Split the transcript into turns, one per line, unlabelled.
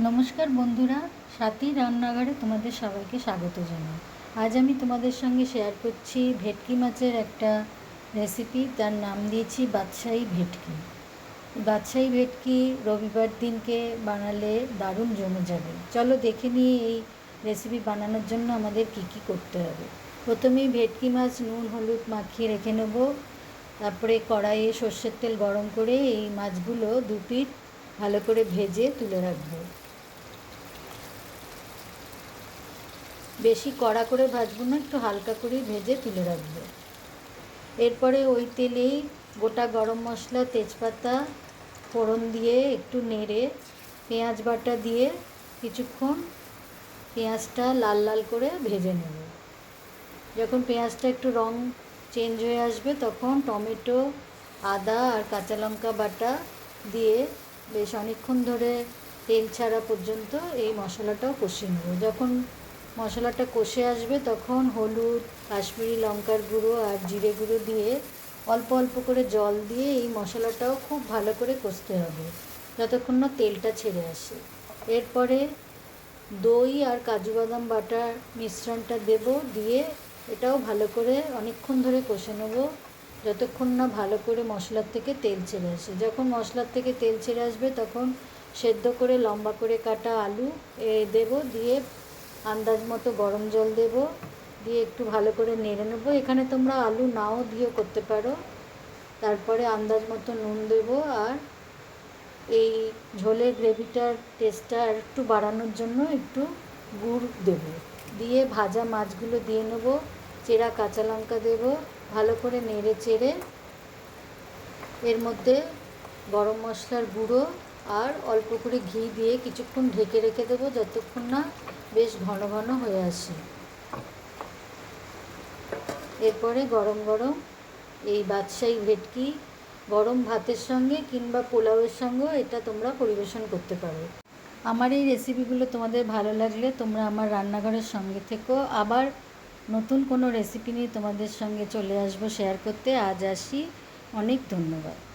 নমস্কার বন্ধুরা, সাথী রান্নাঘরে তোমাদের সবাইকে স্বাগত জানাই। আজ আমি তোমাদের সঙ্গে শেয়ার করছি ভেটকি মাছের একটা রেসিপি তার নাম দিয়েছি বাদশাহী ভেটকি। বাদশাহী ভেটকি রবিবার দিনকে বানালে দারুণ জমে যাবে। চলো দেখে নিয়ে এই রেসিপি বানানোর জন্য আমাদের কি কি করতে হবে। প্রথমেই ভেটকি মাছ নুন, হলুদ মাখিয়ে রেখে নেব। তারপরে কড়াইয়ে সর্ষের তেল গরম করে এই মাছগুলো দু পিঠ ভালো করে ভেজে তুলে রাখব। বেশি কড়া করে ভাজবো না, একটু হালকা করে ভেজে তুলে রাখব। এরপরে ওই তেলেই গোটা গরম মশলা, তেজপাতা, ফোড়ন দিয়ে একটু নেড়ে পেঁয়াজ বাটা দিয়ে কিছুক্ষণ পেঁয়াজটা লাল লাল করে ভেজে নেব। যখন পেঁয়াজটা একটু রং চেঞ্জ হয়ে আসবে, তখন টমেটো, আদা আর কাঁচা লঙ্কা বাটা দিয়ে বেশ অনেকক্ষণ ধরে তেল ছাড়া পর্যন্ত এই মশলাটাও কষিয়ে নেব। যখন মশলাটা কষে আসবে তখন হলুদ, কাশ্মীরি লঙ্কার গুঁড়ো আর জিরে গুঁড়ো দিয়ে অল্প অল্প করে জল দিয়ে এই মশলাটাও খুব ভালো করে কষতে হবে যতক্ষণ না তেলটা ছেড়ে আসে। এরপরে দই আর কাজু বাদাম বাটার মিশ্রণটা দেব দিয়ে এটাও ভালো করে অনেকক্ষণ ধরে কষে নেব যতক্ষণ না ভালো করে মশলার থেকে তেল ছেড়ে আসে। যখন মশলার থেকে তেল ছেড়ে আসবে তখন সেদ্ধ করে লম্বা করে কাটা আলু এ দেব দিয়ে আন্দাজ মতো গরম জল দেব, দিয়ে একটু ভালো করে নেড়ে নেব। এখানে তোমরা আলু নাও দিয়েও করতে পারো। তারপরে আন্দাজ মতো নুন দেব আর এই ঝোলের গ্রেভিটার টেস্টটা একটু বাড়ানোর জন্য একটু গুড় দেব। দিয়ে ভাজা মাছগুলো দিয়ে নেব, চেরা কাঁচা লঙ্কা দেব, ভালো করে নেড়ে চেড়ে। এর মধ্যে গরম মশলার গুঁড়ো আর অল্প করে ঘি দিয়ে কিছুক্ষণ ঢেকে রেখে দেবো যতক্ষণ না বেশ ঘন ঘন হয়ে আসে। এরপরে গরম গরম এই বাদশাহী ভেটকি গরম ভাতের সঙ্গে কিংবা পোলাওয়ের সঙ্গেও এটা তোমরা পরিবেশন করতে পারো। আমার এই রেসিপিগুলো তোমাদের ভালো লাগলে তোমরা আমার রান্নাঘরের সঙ্গে থেকো। আবার নতুন কোনো রেসিপি নিয়ে তোমাদের সঙ্গে চলে আসব শেয়ার করতে। আজ আসি। অনেক ধন্যবাদ।